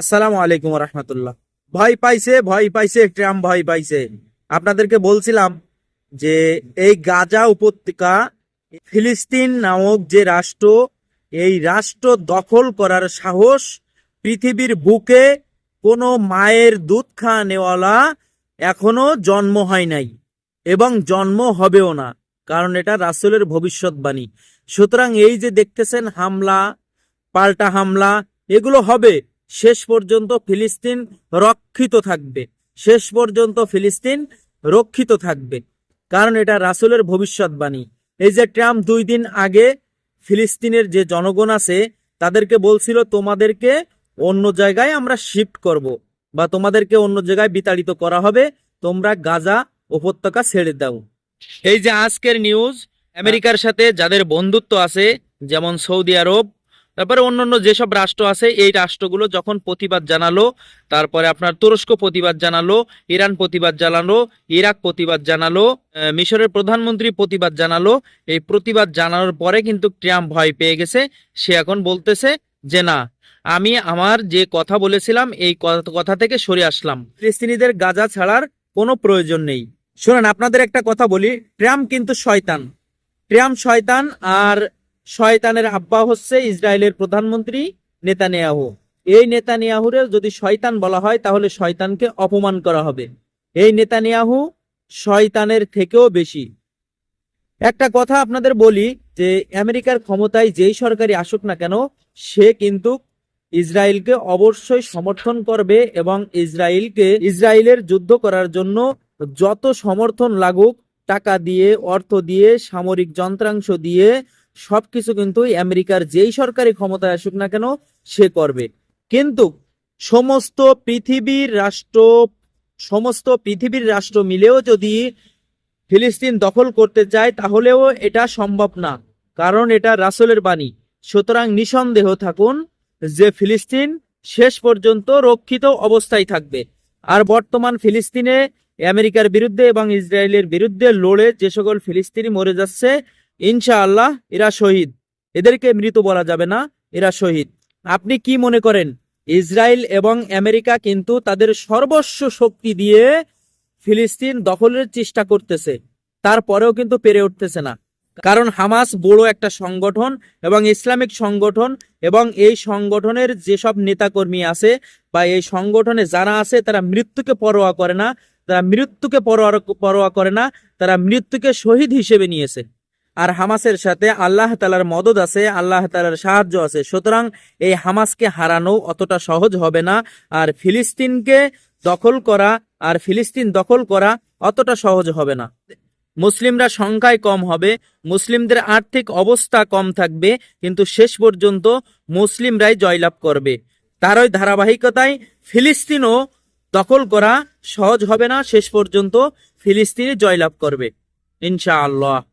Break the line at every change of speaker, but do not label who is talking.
আসসালামু আলাইকুম রহমতুল্লাহ। ভয় পাইছে ভয় পাইছে ট্রাম্প ভয় পাইছে। আপনাদেরকে বলছিলাম যে এই গাজা উপত্যকা, ফিলিস্তিন নামক যে রাষ্ট্র, এই রাষ্ট্র দখল করার সাহস পৃথিবীর বুকে কোনো মায়ের দুধ খাওয়া নেওয়ালা এখনও জন্ম হয় নাই এবং জন্ম হবেও না, কারণ এটা রাসূলের ভবিষ্যৎবাণী। সুতরাং এই যে দেখতেছেন হামলা, পাল্টা হামলা, এগুলো হবে শেষ পর্যন্ত ফিলিস্তিন রক্ষিত থাকবে। শেষ পর্যন্ত ফিলিস্তিন রক্ষিত থাকবে। কারণ এটা রাসূলের ভবিষ্যৎবাণী। এই যে ট্রাম্প দুই দিন আগে ফিলিস্তিনের যে জনগণ আছে, তাদেরকে বলছিল, তোমাদেরকে অন্য জায়গায় আমরা শিফট করব বা তোমাদেরকে অন্য জায়গায় বিতাড়িত করা হবে। তোমরা গাজা উপত্যকা ছেড়ে দাও। এই যে আজকের নিউজ, আমেরিকার সাথে যাদের বন্ধুত্ব আছে, যেমন সৌদি আরব তারপরে অন্যান্য যেসব রাষ্ট্র আছে, এই রাষ্ট্রগুলো যখন প্রতিবাদ জানালো, তারপরে আপনার তুরস্ক প্রতিবাদ জানালো, ইরান প্রতিবাদ জানালো, ইরাক প্রতিবাদ জানালো মিশরের প্রধানমন্ত্রী প্রতিবাদ জানালো, এই প্রতিবাদ জানানোর পরে কিন্তু ট্রাম্প ভয় পেয়ে গেছে। সে এখন বলতেছে যে, না, আমি আমার যে কথা বলেছিলাম, এই কথা থেকে সরে আসলাম। ফিলিস্তিনিদের গাজা ছাড়ার কোনো প্রয়োজন নেই। শুনেন, আপনাদের একটা কথা বলি, ট্রাম্প কিন্তু শয়তান। ট্রাম্প শয়তান আর শয়তানের আব্বা হচ্ছে ইসরায়েলের প্রধানমন্ত্রী নেতানিয়াহু। এই নেতানিয়াহুরে যদি শয়তান বলা হয়, তাহলে শয়তানকে অপমান করা হবে। এই নেতানিয়াহু শয়তানের থেকেও বেশি। একটা কথা আপনাদের বলি যে, আমেরিকার ক্ষমতায় যেই সরকারি আসুক না কেন, সে কিন্তু ইসরায়েলকে অবশ্যই সমর্থন করবে এবং ইসরায়েলকে, ইসরায়েলের যুদ্ধ করার জন্য যত সমর্থন লাগুক টাকা দিয়ে, অর্থ দিয়ে, সামরিক যন্ত্রাংশ দিয়ে সবকিছু কিন্তু আমেরিকার যেই সরকারি ক্ষমতায় আসুক না কেন সে করবে। কিন্তু সমস্ত পৃথিবীর রাষ্ট্র, সমস্ত পৃথিবীর রাষ্ট্র মিলেও যদি ফিলিস্তিন দখল করতে চায়, তাহলেও এটা সম্ভব না। কারণ এটা রাসূলের বাণী। সুতরাং নিঃসন্দেহ থাকুন যে ফিলিস্তিন শেষ পর্যন্ত রক্ষিত অবস্থায় থাকবে। আর বর্তমান ফিলিস্তিনে আমেরিকার বিরুদ্ধে এবং ইসরায়েলের বিরুদ্ধে লড়ে যে সকল ফিলিস্তিনি মরে যাচ্ছে, ইনশাআল্লাহ এরা শহীদ। এদেরকে মৃত বলা যাবে না, এরা শহীদ। আপনি কি মনে করেন, ইসরায়েল এবং আমেরিকা কিন্তু তাদের সর্বস্ব শক্তি দিয়ে ফিলিস্তিন দখলের চেষ্টা করতেছে, তারপরেও কিন্তু পেরে উঠতেছে না। কারণ হামাস বড় একটা সংগঠন এবং ইসলামিক সংগঠন এবং এই সংগঠনের যেসব নেতাকর্মী আছে বা এই সংগঠনে যারা আছে, তারা মৃত্যুকে পরোয়া করে না তারা মৃত্যুকে পরোয়া পরোয়া করে না, তারা মৃত্যুকে শহীদ হিসেবে নিয়েছে। আর হামাসের সাথে আল্লাহ তালার মদত আছে, আল্লাহ তালার সাহায্য আছে। সুতরাং এই হামাসকে হারানো অতটা সহজ হবে না, আর ফিলিস্তিনকে দখল করা, আর ফিলিস্তিন দখল করা অতটা সহজ হবে না। মুসলিমরা সংখ্যায় কম হবে, মুসলিমদের আর্থিক অবস্থা কম থাকবে, কিন্তু শেষ পর্যন্ত মুসলিমরাই জয়লাভ করবে। তারই ধারাবাহিকতায় ফিলিস্তিনও দখল করা সহজ হবে না শেষ পর্যন্ত ফিলিস্তিনি জয়লাভ করবে। ইনশাআল্লাহ।